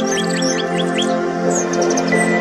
Thank you.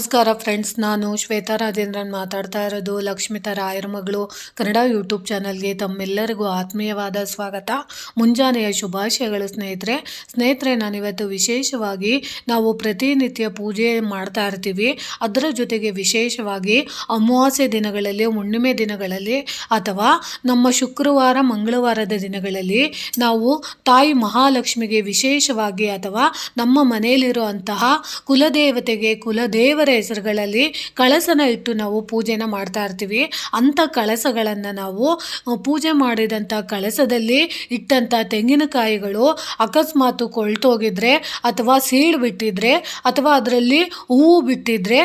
ನಮಸ್ಕಾರ friends, ನಾನು ಶ್ವೇತಾ ರಾಜೇಂದ್ರನ್ ಮಾತಾಡ್ತಾ ಇರೋದು ಲಕ್ಷ್ಮಿತಾ ರಾಯರ ಮಗಳು ಕನ್ನಡ ಯೂಟ್ಯೂಬ್ ಚಾನಲ್ಗೆ ತಮ್ಮೆಲ್ಲರಿಗೂ ಆತ್ಮೀಯವಾದ ಸ್ವಾಗತ. ಮುಂಜಾನೆಯ ಶುಭಾಶಯಗಳು ಸ್ನೇಹಿತರೆ. ಸ್ನೇಹಿತರೆ, ನಾನಿವತ್ತು ವಿಶೇಷವಾಗಿ ನಾವು ಪ್ರತಿನಿತ್ಯ ಪೂಜೆ ಮಾಡ್ತಾ ಇರ್ತೀವಿ. ಅದರ ಜೊತೆಗೆ ವಿಶೇಷವಾಗಿ ಅಮಾವಾಸ್ಯೆ ದಿನಗಳಲ್ಲಿ, ಹುಣ್ಣಿಮೆ ದಿನಗಳಲ್ಲಿ ಅಥವಾ ನಮ್ಮ ಶುಕ್ರವಾರ, ಮಂಗಳವಾರದ ದಿನಗಳಲ್ಲಿ ನಾವು ತಾಯಿ ಮಹಾಲಕ್ಷ್ಮಿಗೆ ವಿಶೇಷವಾಗಿ ಅಥವಾ ನಮ್ಮ ಮನೆಯಲ್ಲಿರುವಂತಹ ಕುಲದೇವತೆಗೆ ಕುಲದೇವರ ಹೆಸರುಗಳಲ್ಲಿ ಕಳಸನ ಇಟ್ಟು ನಾವು ಪೂಜೆನ ಮಾಡ್ತಾ ಇರ್ತೀವಿ. ಅಂಥ ಕಳಸಗಳನ್ನು ನಾವು ಪೂಜೆ ಮಾಡಿದಂಥ ಕಳಸದಲ್ಲಿ ಇಟ್ಟಂಥ ತೆಂಗಿನಕಾಯಿಗಳು ಅಕಸ್ಮಾತು ಕೊಳ್ತೋಗಿದ್ರೆ ಅಥವಾ ಸೀಳು ಬಿಟ್ಟಿದ್ರೆ ಅಥವಾ ಅದರಲ್ಲಿ ಹೂವು ಬಿಟ್ಟಿದ್ರೆ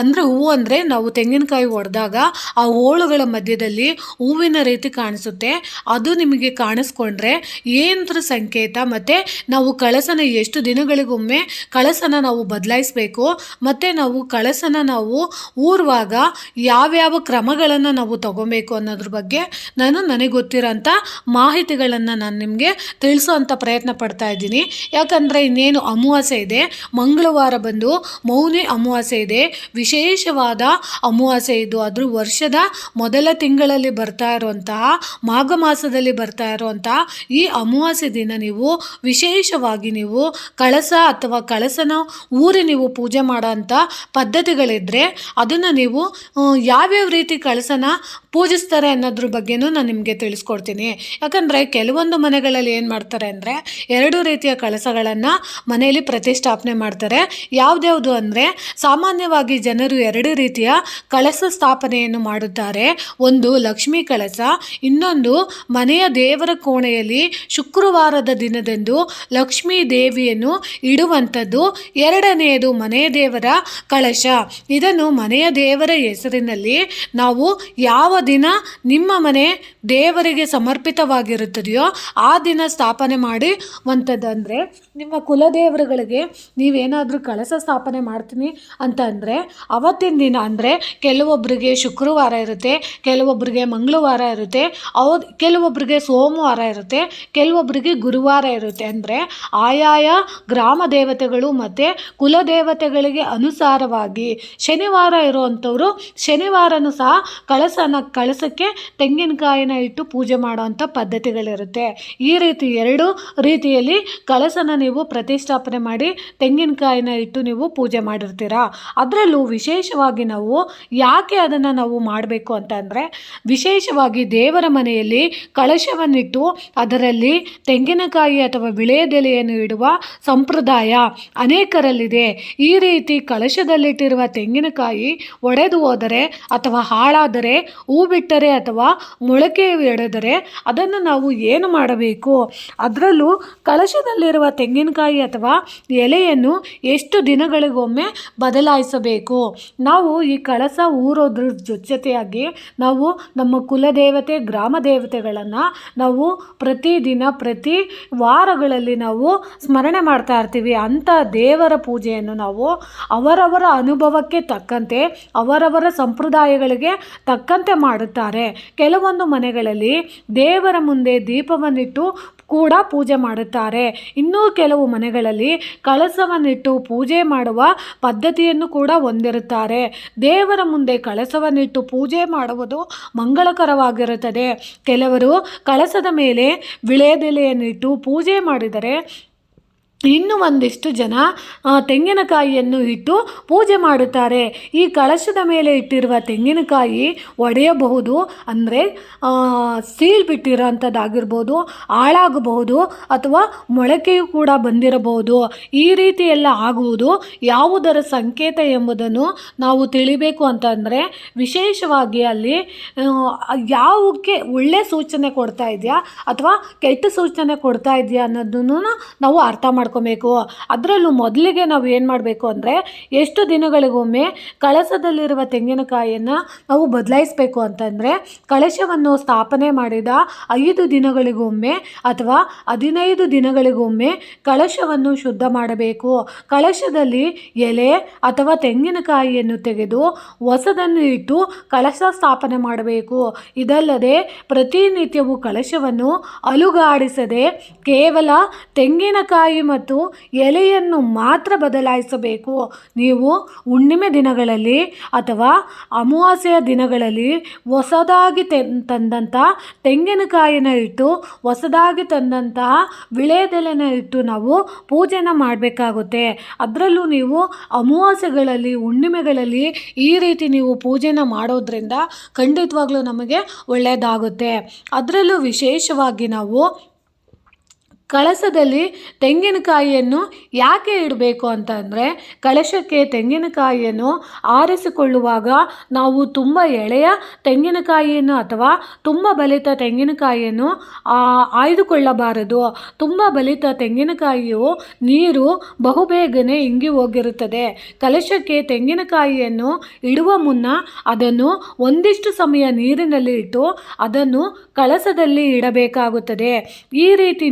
ಅಂದರೆ ಹೂವು ಅಂದರೆ ನಾವು ತೆಂಗಿನಕಾಯಿ ಒಡೆದಾಗ ಆ ಹೋಳುಗಳ ಮಧ್ಯದಲ್ಲಿ ಹೂವಿನ ರೀತಿ ಕಾಣಿಸುತ್ತೆ. ಅದು ನಿಮಗೆ ಕಾಣಿಸ್ಕೊಂಡ್ರೆ ಏನರ ಸಂಕೇತ ಮತ್ತು ನಾವು ಕಳಸನ ಎಷ್ಟು ದಿನಗಳಿಗೊಮ್ಮೆ ಕಳಸನ ನಾವು ಬದಲಾಯಿಸಬೇಕು, ಮತ್ತು ನಾವು ಕಳಸನ ನಾವು ಊರುವಾಗ ಯಾವ್ಯಾವ ಕ್ರಮಗಳನ್ನು ನಾವು ತಗೊಬೇಕು ಅನ್ನೋದ್ರ ಬಗ್ಗೆ ನಾನು ನನಗೆ ಗೊತ್ತಿರೋಂಥ ಮಾಹಿತಿಗಳನ್ನು ನಾನು ನಿಮಗೆ ತಿಳಿಸೋವಂಥ ಪ್ರಯತ್ನ ಪಡ್ತಾ ಇದ್ದೀನಿ. ಯಾಕಂದರೆ ಇನ್ನೇನು ಅಮಾವಾಸ್ಯೆ ಇದೆ, ಮಂಗಳವಾರ ಬಂದು ಮೌನಿ ಅಮಾವಾಸ್ಯೆ ಇದೆ, ವಿಶೇಷವಾದ ಅಮಾವಾಸ್ಯೆ ಇದು. ಅದ್ರ ವರ್ಷದ ಮೊದಲ ತಿಂಗಳಲ್ಲಿ ಬರ್ತಾ ಇರುವಂತಹ, ಮಾಘ ಮಾಸದಲ್ಲಿ ಬರ್ತಾ ಇರುವಂತಹ ಈ ಅಮಾವಾಸ್ಯೆ ದಿನ ನೀವು ವಿಶೇಷವಾಗಿ ನೀವು ಕಳಸ ಅಥವಾ ಕಳಸನ ಊರಿ ನೀವು ಪೂಜೆ ಮಾಡೋ ಅಂಥ ಪದ್ಧತಿಗಳಿದ್ದರೆ ಅದನ್ನು ನೀವು ಯಾವ್ಯಾವ ರೀತಿ ಕಳಸನ ಪೂಜಿಸ್ತಾರೆ ಅನ್ನೋದ್ರ ಬಗ್ಗೆನೂ ನಾನು ನಿಮಗೆ ತಿಳಿಸ್ಕೊಡ್ತೀನಿ. ಯಾಕಂದರೆ ಕೆಲವೊಂದು ಮನೆಗಳಲ್ಲಿ ಏನು ಮಾಡ್ತಾರೆ ಅಂದರೆ ಎರಡು ರೀತಿಯ ಕಳಸಗಳನ್ನು ಮನೆಯಲ್ಲಿ ಪ್ರತಿಷ್ಠಾಪನೆ ಮಾಡ್ತಾರೆ. ಯಾವುದ್ಯಾವುದು ಅಂದರೆ ಸಾಮಾನ್ಯವಾಗಿ ಜನರು ಎರಡು ರೀತಿಯ ಕಳಸ ಸ್ಥಾಪನೆಯನ್ನು ಮಾಡುತ್ತಾರೆ. ಒಂದು ಲಕ್ಷ್ಮೀ ಕಳಸ, ಇನ್ನೊಂದು ಮನೆಯ ದೇವರ ಕೋಣೆಯಲ್ಲಿ ಶುಕ್ರವಾರದ ದಿನದಂದು ಲಕ್ಷ್ಮೀ ದೇವಿಯನ್ನು ಇಡುವಂಥದ್ದು. ಎರಡನೆಯದು ಮನೆಯ ದೇವರ ಕಳಶ. ಇದನ್ನು ಮನೆಯ ದೇವರ ಹೆಸರಿನಲ್ಲಿ ನಾವು ಯಾವ ದಿನ ನಿಮ್ಮ ಮನೆ ದೇವರಿಗೆ ಸಮರ್ಪಿತವಾಗಿರುತ್ತದೆಯೋ ಆ ದಿನ ಸ್ಥಾಪನೆ ಮಾಡಿ ವಂಥದ್ದಂದರೆ ನಿಮ್ಮ ಕುಲದೇವರುಗಳಿಗೆ ನೀವೇನಾದರೂ ಕಳಸ ಸ್ಥಾಪನೆ ಮಾಡ್ತೀನಿ ಅಂತ ಅಂದರೆ ಅವತ್ತಿನ ದಿನ ಅಂದರೆ ಕೆಲವೊಬ್ಬರಿಗೆ ಶುಕ್ರವಾರ ಇರುತ್ತೆ ಕೆಲವೊಬ್ಬರಿಗೆ ಮಂಗಳವಾರ ಇರುತ್ತೆ ಅವ್ ಕೆಲವೊಬ್ಬರಿಗೆ ಸೋಮವಾರ ಇರುತ್ತೆ ಕೆಲವೊಬ್ಬರಿಗೆ ಗುರುವಾರ ಇರುತ್ತೆ. ಅಂದರೆ ಆಯಾಯ ಗ್ರಾಮ ದೇವತೆಗಳು ಮತ್ತು ಕುಲದೇವತೆಗಳಿಗೆ ಅನುಸಾರವಾಗಿ ಶನಿವಾರ ಇರುವಂಥವರು ಶನಿವಾರನೂ ಸಹ ಕಳಸನ ಕಳಸಕ್ಕೆ ತೆಂಗಿನಕಾಯಿನ ಇಟ್ಟು ಪೂಜೆ ಮಾಡುವಂಥ ಪದ್ಧತಿಗಳಿರುತ್ತೆ. ಈ ರೀತಿ ಎರಡು ರೀತಿಯಲ್ಲಿ ಕಳಸನ ನೀವು ಪ್ರತಿಷ್ಠಾಪನೆ ಮಾಡಿ ತೆಂಗಿನಕಾಯಿನ ಇಟ್ಟು ನೀವು ಪೂಜೆ ಮಾಡಿರ್ತೀರಾ. ಅದರಲ್ಲೂ ವಿಶೇಷವಾಗಿ ನಾವು ಯಾಕೆ ಅದನ್ನು ನಾವು ಮಾಡಬೇಕು ಅಂತ ಅಂದರೆ ವಿಶೇಷವಾಗಿ ದೇವರ ಮನೆಯಲ್ಲಿ ಕಳಶವನ್ನಿಟ್ಟು ಅದರಲ್ಲಿ ತೆಂಗಿನಕಾಯಿ ಅಥವಾ ವಿಳೆಯದೆಲೆಯನ್ನು ಇಡುವ ಸಂಪ್ರದಾಯ ಅನೇಕರಲ್ಲಿದೆ. ಈ ರೀತಿ ಕಳಶದಲ್ಲಿಟ್ಟಿರುವ ತೆಂಗಿನಕಾಯಿ ಒಡೆದು ಹೋದರೆ ಅಥವಾ ಹಾಳಾದರೆ ಹೂ ಬಿಟ್ಟರೆ ಅಥವಾ ಮೊಳಕೆ ಎಡೆದರೆ ಅದನ್ನು ನಾವು ಏನು ಮಾಡಬೇಕು? ಅದರಲ್ಲೂ ಕಳಶದಲ್ಲಿರುವ ತೆಂಗಿನಕಾಯಿ ಅಥವಾ ಎಲೆಯನ್ನು ಎಷ್ಟು ದಿನಗಳಿಗೊಮ್ಮೆ ಬದಲಾಯಿಸಬೇಕು? ನಾವು ಈ ಕಳಸ ಊರೋದ್ರ ಜೊತೆಯಾಗಿ ನಾವು ನಮ್ಮ ಕುಲದೇವತೆ, ಗ್ರಾಮ ದೇವತೆಗಳನ್ನು ನಾವು ಪ್ರತಿದಿನ, ಪ್ರತಿ ವಾರಗಳಲ್ಲಿ ನಾವು ಸ್ಮರಣೆ ಮಾಡ್ತಾ ಇರ್ತೀವಿ. ಅಂಥ ದೇವರ ಪೂಜೆಯನ್ನು ನಾವು ಅವರವರ ಅನುಭವಕ್ಕೆ ತಕ್ಕಂತೆ ಅವರವರ ಸಂಪ್ರದಾಯಗಳಿಗೆ ತಕ್ಕಂತೆ ಮಾಡುತ್ತಾರೆ. ಕೆಲವೊಂದು ಮನೆಗಳಲ್ಲಿ ದೇವರ ಮುಂದೆ ದೀಪವನ್ನಿಟ್ಟು ಕೂಡ ಪೂಜೆ ಮಾಡುತ್ತಾರೆ. ಇನ್ನೂ ಕೆಲವು ಮನೆಗಳಲ್ಲಿ ಕಳಸವನ್ನಿಟ್ಟು ಪೂಜೆ ಮಾಡುವ ಪದ್ಧತಿಯನ್ನು ಕೂಡ ಹೊಂದಿರುತ್ತಾರೆ. ದೇವರ ಮುಂದೆ ಕಳಸವನ್ನಿಟ್ಟು ಪೂಜೆ ಮಾಡುವುದು ಮಂಗಳಕರವಾಗಿರುತ್ತದೆ. ಕೆಲವರು ಕಳಸದ ಮೇಲೆ ವಿಳೆದೆಲೆಯನ್ನಿಟ್ಟು ಪೂಜೆ ಮಾಡಿದರೆ ಇನ್ನು ಒಂದಿಷ್ಟು ಜನ ತೆಂಗಿನಕಾಯಿಯನ್ನು ಇಟ್ಟು ಪೂಜೆ ಮಾಡುತ್ತಾರೆ. ಈ ಕಳಶದ ಮೇಲೆ ಇಟ್ಟಿರುವ ತೆಂಗಿನಕಾಯಿ ಒಡೆಯಬಹುದು, ಅಂದರೆ ಸೀಲ್ ಬಿಟ್ಟಿರೋಂಥದ್ದಾಗಿರ್ಬೋದು ಹಾಳಾಗಬಹುದು, ಅಥವಾ ಮೊಳಕೆಯು ಕೂಡ ಬಂದಿರಬಹುದು. ಈ ರೀತಿ ಎಲ್ಲ ಆಗುವುದು ಯಾವುದರ ಸಂಕೇತ ಎಂಬುದನ್ನು ನಾವು ತಿಳಿಬೇಕು ಅಂತಂದರೆ, ವಿಶೇಷವಾಗಿ ಅಲ್ಲಿ ಯಾವಕ್ಕೆ ಒಳ್ಳೆಯ ಒಳ್ಳೆ ಸೂಚನೆ ಕೊಡ್ತಾ ಇದೆಯಾ ಅಥವಾ ಕೆಟ್ಟ ಸೂಚನೆ ಕೊಡ್ತಾ ಇದೆಯಾ ಅನ್ನೋದನ್ನು ನಾವು ಅರ್ಥ ಮಾಡ್ಕೊಬೇಕು. ಅದರಲ್ಲೂ ಮೊದಲಿಗೆ ನಾವು ಏನು ಮಾಡಬೇಕು ಅಂದರೆ ಎಷ್ಟು ದಿನಗಳಿಗೊಮ್ಮೆ ಕಳಸದಲ್ಲಿರುವ ತೆಂಗಿನಕಾಯಿಯನ್ನು ನಾವು ಬದಲಾಯಿಸಬೇಕು ಅಂತಂದರೆ ಕಳಶವನ್ನು ಸ್ಥಾಪನೆ ಮಾಡಿದ ಐದು ದಿನಗಳಿಗೊಮ್ಮೆ ಅಥವಾ ಹದಿನೈದು ದಿನಗಳಿಗೊಮ್ಮೆ ಕಳಶವನ್ನು ಶುದ್ಧ ಮಾಡಬೇಕು. ಕಳಶದಲ್ಲಿ ಎಲೆ ಅಥವಾ ತೆಂಗಿನಕಾಯಿಯನ್ನು ತೆಗೆದು ಹೊಸದನ್ನು ಇಟ್ಟು ಕಳಶ ಸ್ಥಾಪನೆ ಮಾಡಬೇಕು. ಇದಲ್ಲದೆ ಪ್ರತಿನಿತ್ಯವೂ ಕಳಶವನ್ನು ಅಲುಗಾಡಿಸದೆ ಕೇವಲ ತೆಂಗಿನಕಾಯಿ ಮತ್ತು ಎಲೆಯನ್ನು ಮಾತ್ರ ಬದಲಾಯಿಸಬೇಕು. ನೀವು ಹುಣ್ಣಿಮೆ ದಿನಗಳಲ್ಲಿ ಅಥವಾ ಅಮಾವಾಸ್ಯೆಯ ದಿನಗಳಲ್ಲಿ ಹೊಸದಾಗಿ ತಂದಂಥ ತೆಂಗಿನಕಾಯಿನ ಇಟ್ಟು ಹೊಸದಾಗಿ ತಂದಂತಹ ವಿಳೆದೆಲೆನ ಇಟ್ಟು ನಾವು ಪೂಜೆನ ಮಾಡಬೇಕಾಗುತ್ತೆ. ಅದರಲ್ಲೂ ನೀವು ಅಮಾವಾಸ್ಯೆಗಳಲ್ಲಿ, ಹುಣ್ಣಿಮೆಗಳಲ್ಲಿ ಈ ರೀತಿ ನೀವು ಪೂಜೆನ ಮಾಡೋದ್ರಿಂದ ಖಂಡಿತವಾಗ್ಲೂ ನಮಗೆ ಒಳ್ಳೆಯದಾಗುತ್ತೆ. ಅದರಲ್ಲೂ ವಿಶೇಷವಾಗಿ ನಾವು ಕಳಸದಲ್ಲಿ ತೆಂಗಿನಕಾಯಿಯನ್ನು ಯಾಕೆ ಇಡಬೇಕು ಅಂತಂದರೆ ಕಳಶಕ್ಕೆ ತೆಂಗಿನಕಾಯಿಯನ್ನು ಆರಿಸಿಕೊಳ್ಳುವಾಗ ನಾವು ತುಂಬ ಎಳೆಯ ತೆಂಗಿನಕಾಯಿಯನ್ನು ಅಥವಾ ತುಂಬ ಬಲಿತ ತೆಂಗಿನಕಾಯಿಯನ್ನು ಆಯ್ದುಕೊಳ್ಳಬಾರದು. ತುಂಬ ಬಲಿತ ತೆಂಗಿನಕಾಯಿಯು ನೀರು ಬಹುಬೇಗನೆ ಇಂಗಿ ಹೋಗಿರುತ್ತದೆ. ಕಲಶಕ್ಕೆ ತೆಂಗಿನಕಾಯಿಯನ್ನು ಇಡುವ ಮುನ್ನ ಅದನ್ನು ಒಂದಿಷ್ಟು ಸಮಯ ನೀರಿನಲ್ಲಿ ಇಟ್ಟು ಅದನ್ನು ಕಳಸದಲ್ಲಿ ಇಡಬೇಕಾಗುತ್ತದೆ. ಈ ರೀತಿ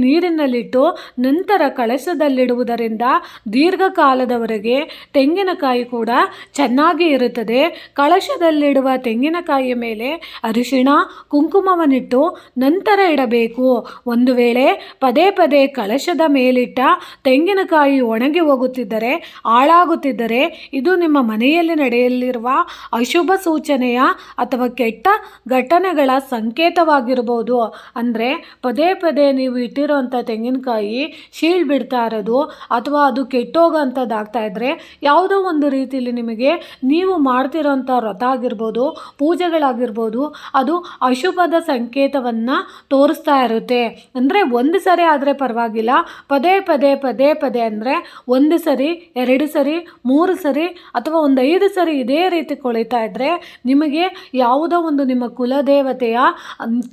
ನೀರಿನಲ್ಲಿಟ್ಟು ನಂತರ ಕಳಸದಲ್ಲಿಡುವುದರಿಂದ ದೀರ್ಘಕಾಲದವರೆಗೆ ತೆಂಗಿನಕಾಯಿ ಕೂಡ ಚೆನ್ನಾಗಿ ಇರುತ್ತದೆ. ಕಳಶದಲ್ಲಿಡುವ ತೆಂಗಿನಕಾಯಿಯ ಮೇಲೆ ಅರಿಶಿಣ, ಕುಂಕುಮವನ್ನಿಟ್ಟು ನಂತರ ಇಡಬೇಕು. ಒಂದು ವೇಳೆ ಪದೇ ಪದೇ ಕಳಶದ ಮೇಲಿಟ್ಟ ತೆಂಗಿನಕಾಯಿ ಒಣಗಿ ಹೋಗುತ್ತಿದ್ದರೆ, ಹಾಳಾಗುತ್ತಿದ್ದರೆ ಇದು ನಿಮ್ಮ ಮನೆಯಲ್ಲಿ ನಡೆಯಲಿರುವ ಅಶುಭ ಸೂಚನೆಯ ಅಥವಾ ಕೆಟ್ಟ ಘಟನೆಗಳ ಸಂಕೇತವಾಗಿರಬಹುದು. ಅಂದರೆ ಪದೇ ಪದೇ ನೀವು ಇಟ್ಟಿರೋಂಥ ತೆಂಗಿನಕಾಯಿ ಶೀಳ್ ಬಿಡ್ತಾ ಇರೋದು ಅಥವಾ ಅದು ಕೆಟ್ಟೋಗೋಂಥದ್ದಾಗ್ತಾ ಇದ್ದರೆ ಯಾವುದೋ ಒಂದು ರೀತಿಯಲ್ಲಿ ನಿಮಗೆ ನೀವು ಮಾಡ್ತಿರೋಂಥ ವ್ರತ ಆಗಿರ್ಬೋದು, ಪೂಜೆಗಳಾಗಿರ್ಬೋದು, ಅದು ಅಶುಭದ ಸಂಕೇತವನ್ನು ತೋರಿಸ್ತಾ ಇರುತ್ತೆ. ಅಂದರೆ ಒಂದು ಸರಿ ಆದರೆ ಪರವಾಗಿಲ್ಲ. ಪದೇ ಪದೇ ಪದೇ ಪದೇ ಅಂದರೆ ಒಂದು ಸರಿ, ಎರಡು ಸರಿ, ಮೂರು ಸರಿ ಅಥವಾ ಒಂದು ಐದು ಸರಿ ಇದೇ ರೀತಿ ಕೊಳಿತಾ ಇದ್ದರೆ ನಿಮಗೆ ಯಾವುದೋ ಒಂದು ನಿಮ್ಮ ಕುಲದೇವತೆಯ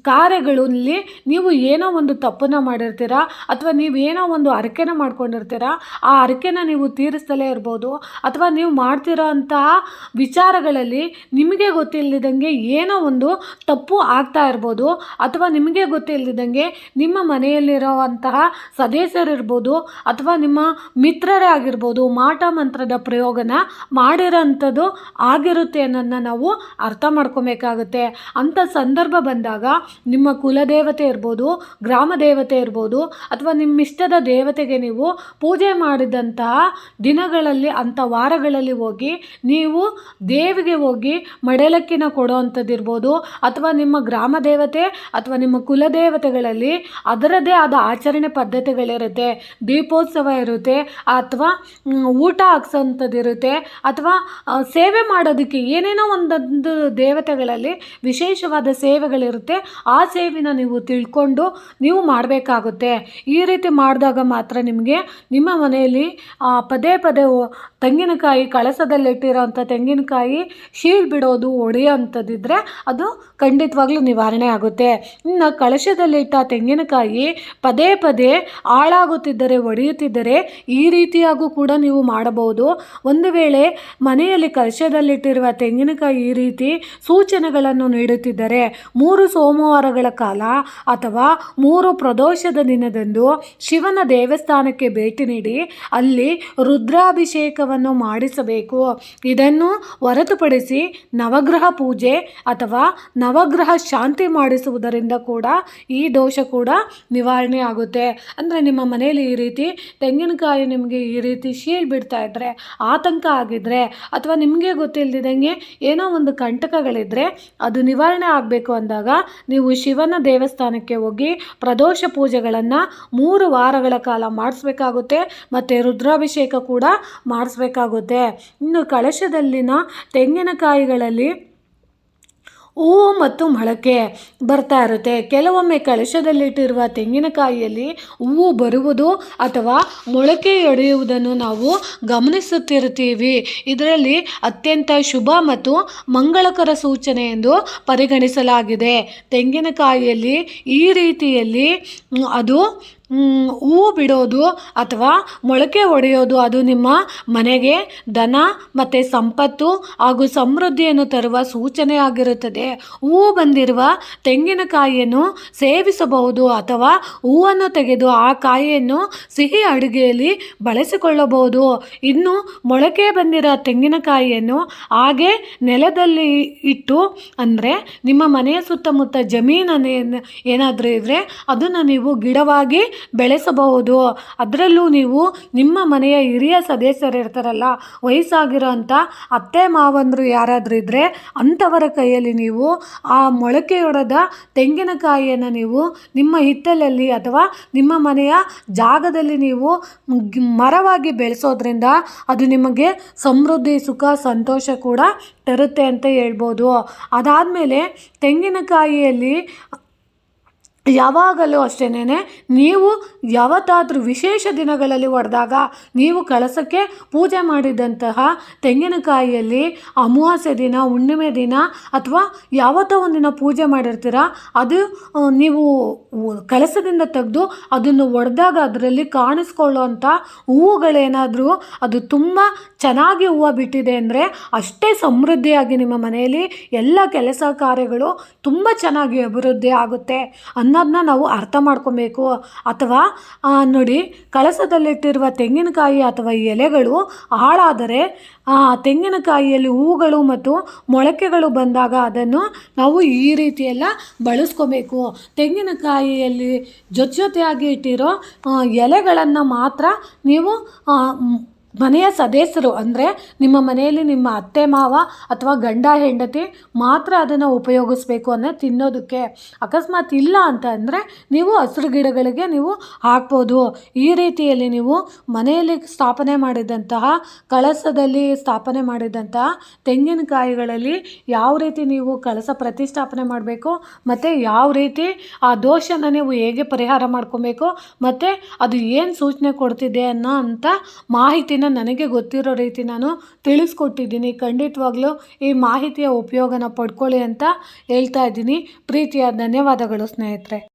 ಕಾರ್ಯಗಳಲ್ಲಿ ನೀವು ಏನೋ ಒಂದು ತಪ್ಪನ್ನು ಮಾಡಿರ್ತೀರಾ ಅಥವಾ ನೀವು ಏನೋ ಒಂದು ಹರಕೆನ ಮಾಡ್ಕೊಂಡಿರ್ತೀರಾ, ಆ ಹರಕೆನ ನೀವು ತೀರಿಸ್ತಲೇ ಇರ್ಬೋದು, ಅಥವಾ ನೀವು ಮಾಡ್ತಿರೋ ಅಂತಹ ವಿಚಾರಗಳಲ್ಲಿ ನಿಮಗೆ ಗೊತ್ತಿಲ್ಲದಂಗೆ ಏನೋ ಒಂದು ತಪ್ಪು ಆಗ್ತಾ ಇರ್ಬೋದು, ಅಥವಾ ನಿಮಗೆ ಗೊತ್ತಿಲ್ಲದಂಗೆ ನಿಮ್ಮ ಮನೆಯಲ್ಲಿರುವಂತಹ ಸದಸ್ಯರಿರ್ಬೋದು ಅಥವಾ ನಿಮ್ಮ ಮಿತ್ರರೇ ಆಗಿರ್ಬೋದು, ಮಾಟ ಮಂತ್ರದ ಪ್ರಯೋಗನ ಮಾಡಿರೋಂಥದ್ದು ಆಗಿರುತ್ತೆ ಅನ್ನೋದನ್ನ ನಾವು ಅರ್ಥ ಮಾಡ್ಕೊಬೇಕಾಗುತ್ತೆ. ಅಂಥ ಸಂದರ್ಭ ಬಂದಾಗ ನಿಮ್ಮ ಕುಲದೇವತೆ ಇರ್ಬೋದು, ಗ್ರಾಮ ದೇವತೆ ಇರ್ಬೋದು ಅಥವಾ ನಿಮ್ಮ ಇಷ್ಟದ ದೇವತೆಗೆ ನೀವು ಪೂಜೆ ಮಾಡಿದಂತಹ ದಿನಗಳಲ್ಲಿ ಅಂಥ ವಾರಗಳಲ್ಲಿ ಹೋಗಿ ನೀವು ದೇವಿಗೆ ಹೋಗಿ ಮಡಲಕ್ಕಿನ ಕೊಡೋ ಅಂಥದ್ದಿರ್ಬೋದು ಅಥವಾ ನಿಮ್ಮ ಗ್ರಾಮ ದೇವತೆ ಅಥವಾ ನಿಮ್ಮ ಕುಲದೇವತೆಗಳಲ್ಲಿ ಅದರದೇ ಆದ ಆಚರಣೆ ಪದ್ಧತಿಗಳಿರುತ್ತೆ. ದೀಪೋತ್ಸವ ಇರುತ್ತೆ, ಅಥವಾ ಊಟ ಹಾಕ್ಸೋಂಥದ್ದಿರುತ್ತೆ, ಅಥವಾ ಸೇವೆ ಮಾಡೋದಕ್ಕೆ ಏನೇನೋ ಒಂದೊಂದು ದೇವತೆಗಳಲ್ಲಿ ವಿಶೇಷವಾದ ಸೇವೆಗಳಿರುತ್ತೆ, ಆ ಸೇವೆನ ನೀವು ತಿಳ್ಕೊಂಡು ನೀವು ಮಾಡಬೇಕಾಗುತ್ತೆ. ಈ ರೀತಿ ಮಾಡಿದಾಗ ಮಾತ್ರ ನಿಮಗೆ ನಿಮ್ಮ ಮನೆಯಲ್ಲಿ ಪದೇ ಪದೇ ತೆಂಗಿನಕಾಯಿ ಕಳಸದಲ್ಲಿಟ್ಟಿರೋಂಥ ತೆಂಗಿನಕಾಯಿ ಶೀಳ್ ಬಿಡೋದು ಒಡೆಯೋಂಥದ್ದಿದ್ರೆ ಅದು ಖಂಡಿತವಾಗ್ಲೂ ನಿವಾರಣೆ ಆಗುತ್ತೆ. ಇನ್ನು ಕಳಶದಲ್ಲಿಟ್ಟ ತೆಂಗಿನಕಾಯಿ ಪದೇ ಪದೇ ಹಾಳಾಗುತ್ತಿದ್ದರೆ, ಒಡೆಯುತ್ತಿದ್ದರೆ ಈ ರೀತಿಯಾಗೂ ಕೂಡ ನೀವು ಮಾಡಬಹುದು. ಒಂದು ವೇಳೆ ಮನೆಯಲ್ಲಿ ಕಳಶದಲ್ಲಿಟ್ಟಿರುವ ತೆಂಗಿನಕಾಯಿ ಈ ರೀತಿ ಸೂಚನೆಗಳನ್ನು ನೀಡುತ್ತಿದ್ದರೆ, ಮೂರು ಸೋಮವಾರಗಳ ಕಾಲ ಅಥವಾ ಮೂರು ಪ್ರದೋಷದ ದಿನದಂದು ಶಿವನ ದೇವಸ್ಥಾನಕ್ಕೆ ಭೇಟಿ ನೀಡಿ ಅಲ್ಲಿ ರುದ್ರಾಭಿಷೇಕವನ್ನು ಮಾಡಿಸಬೇಕು. ಇದನ್ನು ಹೊರತುಪಡಿಸಿ ನವಗ್ರಹ ಪೂಜೆ ಅಥವಾ ನವಗ್ರಹ ಶಾಂತಿ ಮಾಡಿಸುವುದರಿಂದ ಕೂಡ ಈ ದೋಷ ಕೂಡ ನಿವಾರಣೆ ಆಗುತ್ತೆ. ಅಂದರೆ ನಿಮ್ಮ ಮನೆಯಲ್ಲಿ ಈ ರೀತಿ ತೆಂಗಿನಕಾಯಿ ನಿಮಗೆ ಈ ರೀತಿ ಶೀಲ್ ಬಿಡ್ತಾ ಇದ್ದರೆ ಆತಂಕ ಆಗಿದ್ದರೆ ಅಥವಾ ನಿಮಗೆ ಗೊತ್ತಿಲ್ಲದಿದ್ದಂಗೆ ಏನೋ ಒಂದು ಕಂಟಕಗಳಿದ್ದರೆ ಅದು ನಿವಾರಣೆ ಆಗಬೇಕು ಅಂದಾಗ ನೀವು ಶಿವನ ದೇವಸ್ಥಾನಕ್ಕೆ ಹೋಗಿ ಪ್ರದೋಷ ಪೂಜೆಗಳನ್ನು ಮೂರು ವಾರಗಳ ಕಾಲ ಮಾಡಿಸ್ಬೇಕಾಗುತ್ತೆ ಮತ್ತು ರುದ್ರಾಭಿಷೇಕ ಕೂಡ ಮಾಡಿಸ್ಬೇಕಾಗುತ್ತೆ. ಇನ್ನು ಕಳಶದಲ್ಲಿನ ತೆಂಗಿನಕಾಯಿಗಳಲ್ಲಿ ಹೂವು ಮತ್ತು ಮೊಳಕೆ ಬರ್ತಾ ಇರುತ್ತೆ. ಕೆಲವೊಮ್ಮೆ ಕಳಶದಲ್ಲಿಟ್ಟಿರುವ ತೆಂಗಿನಕಾಯಿಯಲ್ಲಿ ಹೂವು ಬರುವುದು ಅಥವಾ ಮೊಳಕೆಯೊಡೆಯುವುದನ್ನು ನಾವು ಗಮನಿಸುತ್ತಿರುತ್ತೀವಿ. ಇದರಲ್ಲಿ ಅತ್ಯಂತ ಶುಭ ಮತ್ತು ಮಂಗಳಕರ ಸೂಚನೆ ಎಂದು ಪರಿಗಣಿಸಲಾಗಿದೆ. ತೆಂಗಿನಕಾಯಿಯಲ್ಲಿ ಈ ರೀತಿಯಲ್ಲಿ ಅದು ಹೂವು ಬಿಡೋದು ಅಥವಾ ಮೊಳಕೆ ಒಡೆಯೋದು ಅದು ನಿಮ್ಮ ಮನೆಗೆ ಧನ ಮತ್ತು ಸಂಪತ್ತು ಹಾಗೂ ಸಮೃದ್ಧಿಯನ್ನು ತರುವ ಸೂಚನೆ ಆಗಿರುತ್ತದೆ. ಹೂವು ಬಂದಿರುವ ತೆಂಗಿನಕಾಯಿಯನ್ನು ಸೇವಿಸಬಹುದು ಅಥವಾ ಹೂವನ್ನು ತೆಗೆದು ಆ ಕಾಯಿಯನ್ನು ಸಿಹಿ ಅಡುಗೆಯಲ್ಲಿ ಬಳಸಿಕೊಳ್ಳಬಹುದು. ಇನ್ನು ಮೊಳಕೆ ಬಂದಿರೋ ತೆಂಗಿನಕಾಯಿಯನ್ನು ಹಾಗೆ ನೆಲದಲ್ಲಿ ಇಟ್ಟು ಅಂದರೆ ನಿಮ್ಮ ಮನೆಯ ಸುತ್ತಮುತ್ತ ಜಮೀನನ್ನು ಏನಾದರೂ ಇದ್ದರೆ ಅದನ್ನು ನೀವು ಗಿಡವಾಗಿ ಬೆಳೆಸಬಹುದು. ಅದರಲ್ಲೂ ನೀವು ನಿಮ್ಮ ಮನೆಯ ಹಿರಿಯ ಸದಸ್ಯರು ಇರ್ತಾರಲ್ಲ ವಯಸ್ಸಾಗಿರೋಂಥ ಅತ್ತೆ, ಮಾವಂದರು ಯಾರಾದರೂ ಇದ್ದರೆ ಅಂಥವರ ಕೈಯಲ್ಲಿ ನೀವು ಆ ಮೊಳಕೆಯೊಡೆದ ತೆಂಗಿನಕಾಯಿಯನ್ನು ನೀವು ನಿಮ್ಮ ಹಿತ್ತಲಲ್ಲಿ ಅಥವಾ ನಿಮ್ಮ ಮನೆಯ ಜಾಗದಲ್ಲಿ ನೀವು ಮರವಾಗಿ ಬೆಳೆಸೋದ್ರಿಂದ ಅದು ನಿಮಗೆ ಸಮೃದ್ಧಿ, ಸುಖ, ಸಂತೋಷ ಕೂಡ ತರುತ್ತೆ ಅಂತ ಹೇಳ್ಬೋದು. ಅದಾದಮೇಲೆ ತೆಂಗಿನಕಾಯಿಯಲ್ಲಿ ಯಾವಾಗಲೂ ಅಷ್ಟೇನೆ ನೀವು ಯಾವತ್ತಾದರೂ ವಿಶೇಷ ದಿನಗಳಲ್ಲಿ ಹೊಡೆದಾಗ ನೀವು ಕಳಸಕ್ಕೆ ಪೂಜೆ ಮಾಡಿದಂತಹ ತೆಂಗಿನಕಾಯಿಯಲ್ಲಿ ಅಮಾವಾಸ್ಯೆ ದಿನ, ಹುಣ್ಣಿಮೆ ದಿನ ಅಥವಾ ಯಾವತ್ತೋ ಒಂದಿನ ಪೂಜೆ ಮಾಡಿರ್ತೀರ, ಅದು ನೀವು ಕಳಸದಿಂದ ತೆಗೆದು ಅದನ್ನು ಒಡೆದಾಗ ಅದರಲ್ಲಿ ಕಾಣಿಸ್ಕೊಳ್ಳೋಂಥ ಹೂವುಗಳೇನಾದರೂ ಅದು ತುಂಬ ಚೆನ್ನಾಗಿ ಹೂವು ಬಿಟ್ಟಿದೆ ಅಂದರೆ ಅಷ್ಟೇ ಸಮೃದ್ಧಿಯಾಗಿ ನಿಮ್ಮ ಮನೆಯಲ್ಲಿ ಎಲ್ಲ ಕೆಲಸ ಕಾರ್ಯಗಳು ತುಂಬ ಚೆನ್ನಾಗಿ ಅಭಿವೃದ್ಧಿ ಆಗುತ್ತೆ. ಅನ್ನೋದನ್ನ ನಾವು ಅರ್ಥ ಮಾಡ್ಕೊಬೇಕು. ಅಥವಾ ನೋಡಿ ಕಳಸದಲ್ಲಿಟ್ಟಿರುವ ತೆಂಗಿನಕಾಯಿ ಅಥವಾ ಎಲೆಗಳು ಹಾಳಾದರೆ ತೆಂಗಿನಕಾಯಿಯಲ್ಲಿ ಹೂಗಳು ಮತ್ತು ಮೊಳಕೆಗಳು ಬಂದಾಗ ಅದನ್ನು ನಾವು ಈ ರೀತಿಯೆಲ್ಲ ಬಳಸ್ಕೋಬೇಕು. ತೆಂಗಿನಕಾಯಿಯಲ್ಲಿ ಜೊತೆ ಜೊತೆಯಾಗಿ ಇಟ್ಟಿರೋ ಎಲೆಗಳನ್ನು ಮಾತ್ರ ನೀವು ಮನೆಯ ಸದಸ್ಯರು ಅಂದರೆ ನಿಮ್ಮ ಮನೆಯಲ್ಲಿ ನಿಮ್ಮ ಅತ್ತೆ, ಮಾವ ಅಥವಾ ಗಂಡ, ಹೆಂಡತಿ ಮಾತ್ರ ಅದನ್ನು ಉಪಯೋಗಿಸ್ಬೇಕು ಅಂದರೆ ತಿನ್ನೋದಕ್ಕೆ. ಅಕಸ್ಮಾತ್ ಇಲ್ಲ ಅಂತ ಅಂದರೆ ನೀವು ಹಸಿರು ಗಿಡಗಳಿಗೆ ನೀವು ಹಾಕ್ಬೋದು. ಈ ರೀತಿಯಲ್ಲಿ ನೀವು ಮನೆಯಲ್ಲಿ ಸ್ಥಾಪನೆ ಮಾಡಿದಂತಹ, ಕಳಸದಲ್ಲಿ ಸ್ಥಾಪನೆ ಮಾಡಿದಂತಹ ತೆಂಗಿನಕಾಯಿಗಳಲ್ಲಿ ಯಾವ ರೀತಿ ನೀವು ಕಳಸ ಪ್ರತಿಷ್ಠಾಪನೆ ಮಾಡಬೇಕು, ಮತ್ತು ಯಾವ ರೀತಿ ಆ ದೋಷನ ನೀವು ಹೇಗೆ ಪರಿಹಾರ ಮಾಡ್ಕೊಬೇಕು, ಮತ್ತು ಅದು ಏನು ಸೂಚನೆ ಕೊಡ್ತಿದೆ ಅನ್ನೋ ಅಂತ ಮಾಹಿತಿನ ನನಗೆ ಗೊತ್ತಿರೋ ರೀತಿ ನಾನು ತಿಳಿಸ್ಕೊಟ್ಟಿದ್ದೀನಿ. ಖಂಡಿತವಾಗ್ಲೂ ಈ ಮಾಹಿತಿಯ ಉಪಯೋಗನ ಪಡ್ಕೊಳ್ಳಿ ಅಂತ ಹೇಳ್ತಾ ಇದ್ದೀನಿ. ಪ್ರೀತಿಯ ಧನ್ಯವಾದಗಳು ಸ್ನೇಹಿತರೆ.